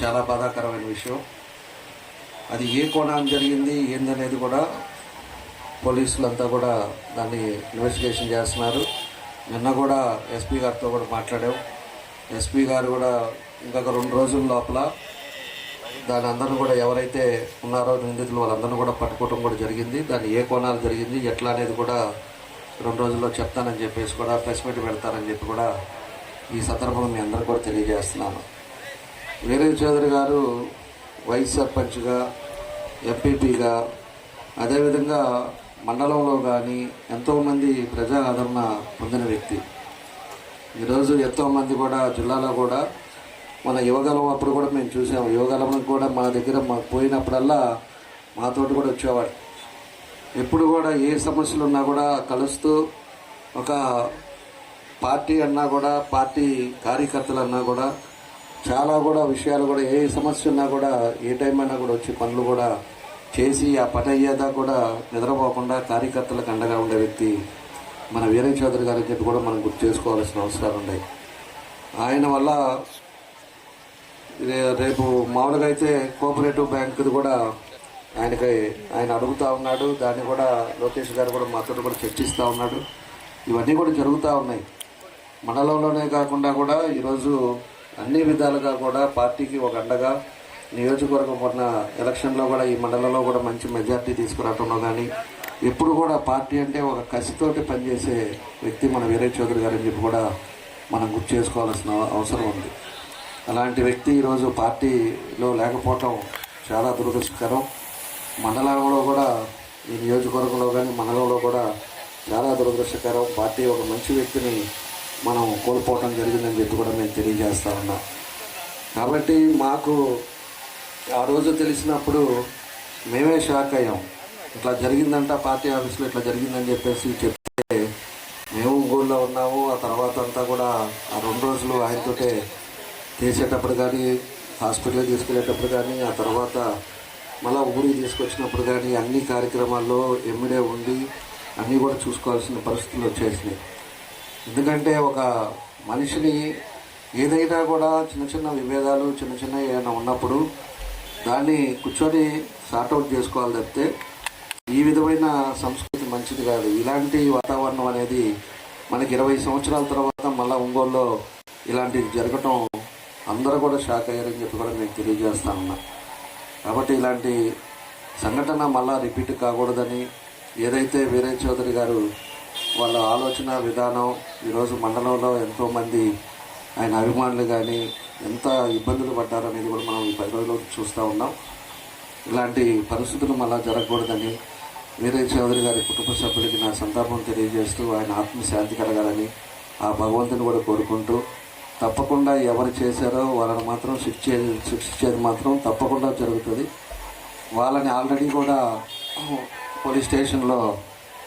చాలా బాధాకరమైన విషయం. అది ఏ కోణం జరిగింది ఏందనేది కూడా పోలీసులంతా కూడా దాన్ని ఇన్వెస్టిగేషన్ చేస్తున్నారు. నిన్న కూడా ఎస్పీ గారితో కూడా మాట్లాడాం. ఎస్పీ గారు కూడా ఇంకొక రెండు రోజుల లోపల దాని అందరిని కూడా ఎవరైతే ఉన్నారో నిందితులు వాళ్ళందరూ కూడా పట్టుకోవడం కూడా జరిగింది. దాన్ని ఏ కోణాలు జరిగింది ఎట్లా అనేది కూడా రెండు రోజుల్లో చెప్తానని చెప్పేసి కూడా ప్రెస్ మీట్ పెడతారని చెప్పి కూడా ఈ సందర్భంలో మీ అందరూ కూడా తెలియజేస్తున్నాను. వీరయ్య చౌదరి గారు వైస్ సర్పంచ్గా ఎంపీపీగా అదేవిధంగా మండలంలో కానీ ఎంతోమంది ప్రజా ఆదరణ పొందిన వ్యక్తి. ఈరోజు ఎంతోమంది కూడా జిల్లాలో కూడా మన యువగలం అప్పుడు కూడా మేము చూసాము యువగలం కూడా మా దగ్గర మాకు పోయినప్పుడల్లా మాతోటి కూడా వచ్చేవాడు ఎప్పుడు కూడా ఏ సమస్యలు ఉన్నా కూడా కలుస్తూ ఒక పార్టీ అన్నా కూడా పార్టీ కార్యకర్తలు అన్నా కూడా చాలా కూడా విషయాలు కూడా ఏ సమస్య ఉన్నా కూడా ఏ టైం అయినా కూడా వచ్చి పనులు కూడా చేసి ఆ పని అయ్యేదా కూడా నిద్రపోకుండా కార్యకర్తలకు అండగా ఉండే వ్యక్తి మన వీరయ్య చౌదరి గారి చెప్పి కూడా మనం గుర్తు చేసుకోవాల్సిన అవసరాలు ఉన్నాయి. ఆయన వల్ల రేపు మామూలుగా అయితే కోఆపరేటివ్ బ్యాంకుది కూడా ఆయనకి ఆయన అడుగుతూ ఉన్నాడు. దాన్ని కూడా లోకేష్ గారు కూడా మాతో కూడా చర్చిస్తూ ఉన్నాడు. ఇవన్నీ కూడా జరుగుతూ ఉన్నాయి. మండలంలోనే కాకుండా కూడా ఈరోజు అన్ని విధాలుగా కూడా పార్టీకి ఒక అండగా నియోజకవర్గం ఉన్న ఎలక్షన్లో కూడా ఈ మండలంలో కూడా మంచి మెజార్టీ తీసుకురావడంలో కానీ ఎప్పుడు కూడా పార్టీ అంటే ఒక కసితోటి పనిచేసే వ్యక్తి మన వీరయ్య చౌదరి గారు అని చెప్పి కూడా మనం గుర్తు చేసుకోవాల్సిన అవసరం ఉంది. అలాంటి వ్యక్తి ఈరోజు పార్టీలో లేకపోవటం చాలా దురదృష్టకరం. మండలంలో కూడా ఈ నియోజకవర్గంలో కానీ మండలంలో కూడా చాలా దురదృష్టకరం. పార్టీ ఒక మంచి వ్యక్తిని మనం కోల్పోవటం జరిగిందని చెప్పి కూడా మేము తెలియజేస్తా ఉన్నాం. కాబట్టి మాకు ఆ రోజు తెలిసినప్పుడు మేమే షాక్ అయ్యాం. ఇట్లా జరిగిందంట పార్టీ ఆఫీస్లో ఇట్లా జరిగిందని చెప్పేసి చెప్తే మేము ఊళ్ళో ఉన్నాము ఆ తర్వాత అంతా కూడా ఆ రెండు రోజులు ఆయనతోటే తీసేటప్పుడు కానీ హాస్పిటల్కి తీసుకెళ్ళేటప్పుడు కానీ ఆ తర్వాత మళ్ళీ ఊరికి తీసుకొచ్చినప్పుడు కానీ అన్ని కార్యక్రమాల్లో ఎమ్మిడే ఉండి అన్నీ కూడా చూసుకోవాల్సిన పరిస్థితులు వచ్చేసినాయి. ఎందుకంటే ఒక మనిషిని ఏదైనా కూడా చిన్న చిన్న విభేదాలు చిన్న చిన్న ఏమైనా ఉన్నప్పుడు దాన్ని కూర్చొని సార్ట్అవుట్ చేసుకోవాలి తప్పితే ఈ విధమైన సంస్కృతి మంచిది కాదు. ఇలాంటి వాతావరణం అనేది మనకి ఇరవై సంవత్సరాల తర్వాత మళ్ళీ ఒంగోలులో ఇలాంటివి జరగటం అందరూ కూడా షాక్ అయ్యారని చెప్పి కూడా నేను తెలియజేస్తా ఉన్నా. కాబట్టి ఇలాంటి సంఘటన మళ్ళా రిపీట్ కాకూడదని ఏదైతే వీరయ్య చౌదరి గారు వాళ్ళ ఆలోచన విధానం ఈరోజు మండలంలో ఎంతోమంది ఆయన అభిమానులు కానీ ఎంత ఇబ్బందులు పడ్డారు అనేది కూడా మనం ఈ పది రోజుల్లో చూస్తూ ఉన్నాం. ఇలాంటి పరిస్థితులు మళ్ళా జరగకూడదని వీరయ్య చౌదరి గారి కుటుంబ సభ్యులకి నా సంతాపం తెలియజేస్తూ ఆయన ఆత్మశాంతి కలగాలని ఆ భగవంతుని కూడా కోరుకుంటూ తప్పకుండా ఎవరు చేశారో వాళ్ళని మాత్రం శిక్షే శిక్షించేది మాత్రం తప్పకుండా జరుగుతుంది. వాళ్ళని ఆల్రెడీ కూడా పోలీస్ స్టేషన్లో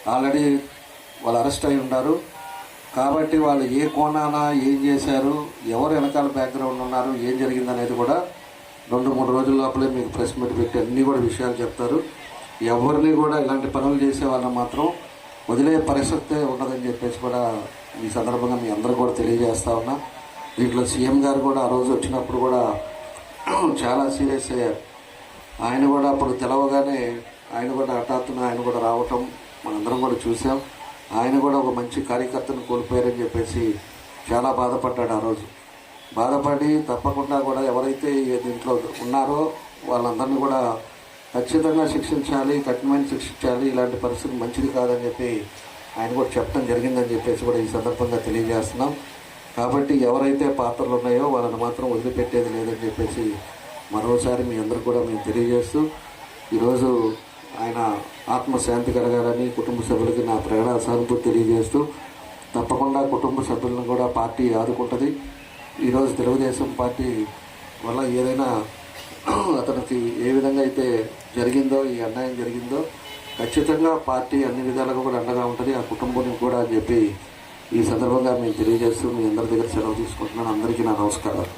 ఆల్రెడీ వాళ్ళు అరెస్ట్ అయి ఉన్నారు. కాబట్టి వాళ్ళు ఏ కోణాన ఏం చేశారు ఎవరు వెనకాల బ్యాక్గ్రౌండ్ ఉన్నారు ఏం జరిగిందనేది కూడా రెండు మూడు రోజుల లోపలే మీకు ప్రెస్ మీట్ పెట్టి అన్నీ కూడా విషయాలు చెప్తారు. ఎవరిని కూడా ఇలాంటి పనులు చేసే వాళ్ళని మాత్రం వదిలే పరిస్థితే ఉండదని చెప్పేసి కూడా ఈ సందర్భంగా మీ అందరూ కూడా తెలియజేస్తా ఉన్నా. దీంట్లో సీఎం గారు కూడా ఆ రోజు వచ్చినప్పుడు కూడా చాలా సీరియస్ అయ్యారు ఆయన కూడా అప్పుడు తెలవగానే ఆయన కూడా హఠాత్తున ఆయన కూడా రావటం మనందరం కూడా చూసాం. ఆయన కూడా ఒక మంచి కార్యకర్తను కోల్పోయారని చెప్పేసి చాలా బాధపడ్డాడు ఆ రోజు. బాధపడి తప్పకుండా కూడా ఎవరైతే దీంట్లో ఉన్నారో వాళ్ళందరినీ కూడా ఖచ్చితంగా శిక్షించాలి కఠినమైన శిక్షించాలి ఇలాంటి పరిస్థితి మంచిది కాదని చెప్పి ఆయన కూడా చెప్పడం జరిగిందని చెప్పేసి కూడా ఈ సందర్భంగా తెలియజేస్తున్నాం. కాబట్టి ఎవరైతే పాత్రలు ఉన్నాయో వాళ్ళని మాత్రం వదిలిపెట్టేది లేదని చెప్పేసి మరోసారి మీ అందరూ కూడా మేము తెలియజేస్తూ ఈరోజు ఆయన ఆత్మశాంతి కలగాలని కుటుంబ సభ్యులకి నా ప్రగాఢ సానుభూతి తెలియజేస్తూ తప్పకుండా కుటుంబ సభ్యులను కూడా పార్టీ ఆదుకుంటుంది. ఈరోజు తెలుగుదేశం పార్టీ వల్ల ఏదైనా అతనికి ఏ విధంగా అయితే జరిగిందో ఈ అన్యాయం జరిగిందో ఖచ్చితంగా పార్టీ అన్ని విధాలుగా కూడా అండగా ఉంటుంది. ఆ కుటుంబం కూడా అని చెప్పి ఈ సందర్భంగా మేము తెలియజేస్తూ మీ అందరి దగ్గర సెలవు తీసుకుంటున్నాను. అందరికీ నా నమస్కారాలు.